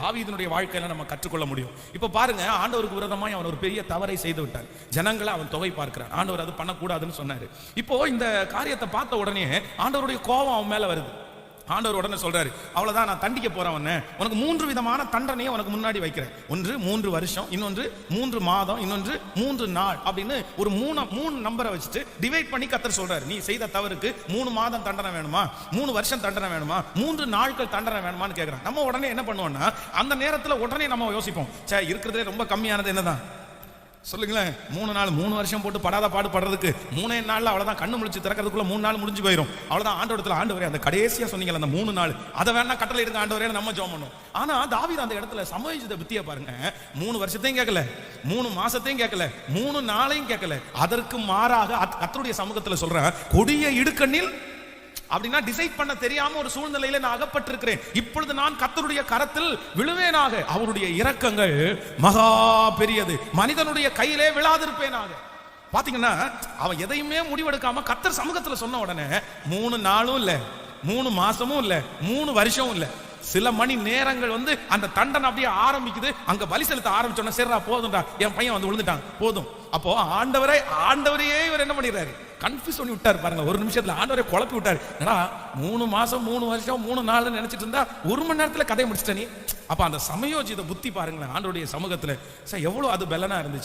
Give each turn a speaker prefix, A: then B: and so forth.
A: தாவீதனுடைய வாழ்க்கையில நம்ம கற்றுக்கொள்ள முடியும். இப்போ பாருங்க ஆண்டவருக்கு விரோதமாய் அவன் ஒரு பெரிய தவறை செய்து விட்டான். ஜனங்களை அவன் தொகை பார்க்கிறான். ஆண்டவர் அது பண்ணக்கூடாதுன்னு சொன்னாரு. இப்போ இந்த காரியத்தை பார்த்த உடனே ஆண்டவருடைய கோபம் அவன் மேல வருது. ஆண்டவர் உடனே சொல்றாரு அவ்வளவுதான் நான் தண்டிக்க போறேன் உன்ன. உனக்கு மூன்று விதமான தண்டனையை உனக்கு முன்னாடி வைக்கிறேன். ஒன்று மூன்று வருஷம் இன்னொன்று மூன்று மாதம் இன்னொன்று மூன்று நாள் அப்படின்னு ஒரு மூணு மூணு நம்பரை வச்சுட்டு டிவைட் பண்ணி கத்தர் சொல்றாரு நீ செய்த தவறுக்கு மூணு மாதம் தண்டனை வேணுமா? மூணு வருஷம் தண்டனை வேணுமா? மூன்று நாட்கள் தண்டனை வேணுமான்னு கேட்கிறான் நம்ம உடனே என்ன பண்ணுவோம்னா அந்த நேரத்துல உடனே நம்ம யோசிப்போம் சே இருக்கிறதுலே ரொம்ப கம்மியானது என்னதான்? சொல்லுங்களேன் மூணு நாள் மூணு வருஷம் போட்டு படாத பாடு படுறதுக்கு மூணே நாள்ல அவ்வளோதான் கண்ணு முடிச்சு திறக்கிறதுக்குள்ள மூணு நாள் முடிஞ்சு போயிடும் அவ்வளவுதான் ஆண்டு ஆண்டவரே அந்த கடைசியாக சொன்னீங்க அந்த மூணு நாள். அதை வேணா கட்டளை எடுங்க ஆண்டவரே நம்ம ஜோம் பண்ணும் ஆனால் தாவீது அந்த இடத்துல சமயோஜித புத்தியை பாருங்க. மூணு வருஷத்தையும் கேட்கல. மூணு மாசத்தையும் கேட்கல. மூணு நாளையும் கேட்கல. அதற்கு மாறாக அத்- கர்த்தருடைய சமூகத்தில் சொல்றேன் கொடிய இடுக்கண்ணில் அப்படின்னா டிசைட் பண்ண தெரியாம ஒரு சூழ்நிலையில நான் அகப்பட்டிருக்கிறேன். இப்பொழுது நான் கத்தருடைய கரத்தில் விழுவேனாக. அவருடைய இரக்கங்கள் மகா பெரியது. மனிதனுடைய கையிலே விழாதிருப்பேனாக. பாத்தீங்கன்னா அவன் எதையுமே முடிவெடுக்காம கத்தர் சமூகத்துல சொன்ன உடனே மூணு நாளும் இல்ல மூணு மாசமும் இல்ல மூணு வருஷமும் இல்ல சில மணி நேரங்கள் வந்து அந்த தண்டனை அப்படியே ஆரம்பிக்குது. அங்க பலி செலுத்த ஆரம்பிச்சோன்னா சரிடா போதும்டா. என் பையன் வந்து விழுந்துட்டான். போதும். அப்போ ஆண்டவரே ஆண்டவரையே இவர் என்ன பண்ணிடுறாரு? கன்ஃபியூஸ் பண்ணி விட்டார். பாருங்க ஒரு நிமிஷத்துல ஆண்டவரை குழப்பி விட்டார். ஏன்னா மூணு மாசம் மூணு வருஷம் மூணு நாள் நினைச்சிட்டு இருந்தா ஒரு மணி நேரத்துல கதையை முடிச்சிட்ட நீ? அப்ப அந்த சமயோஜித புத்தி பாருங்களேன் ஆண்டோடைய சமூகத்துல. சார் எவ்வளவு அது பெலனா இருந்துச்சு.